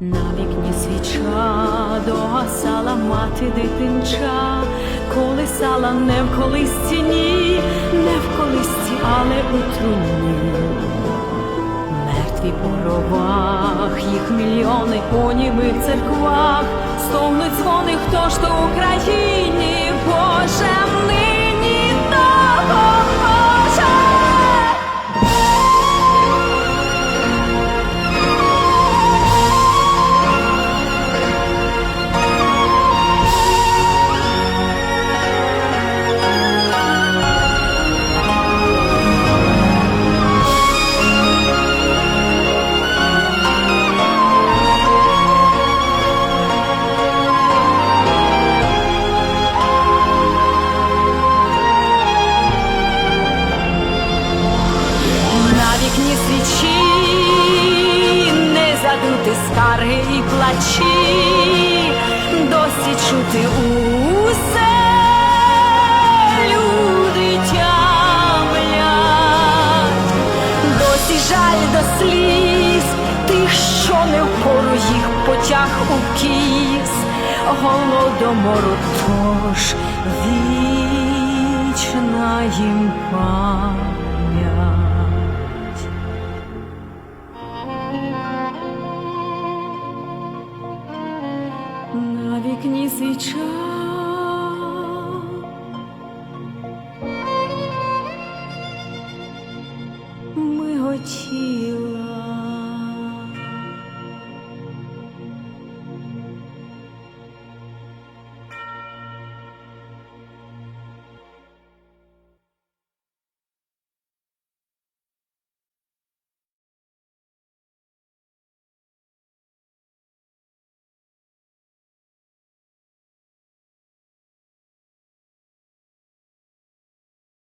На вікні свіча догасала мати дитинча, колисала не в колисці, ні, не в колисці, але у труні. Мертві по ровах, їх мільйони у німих церквах, стогнуть дзвони, хто ж то Україні, скарги і плачі, досі чути усе. Жаль до сліз, тих, що не впору їх потяг у кіс, голодомору тож вічна їм пам'ять. на вікні свіча.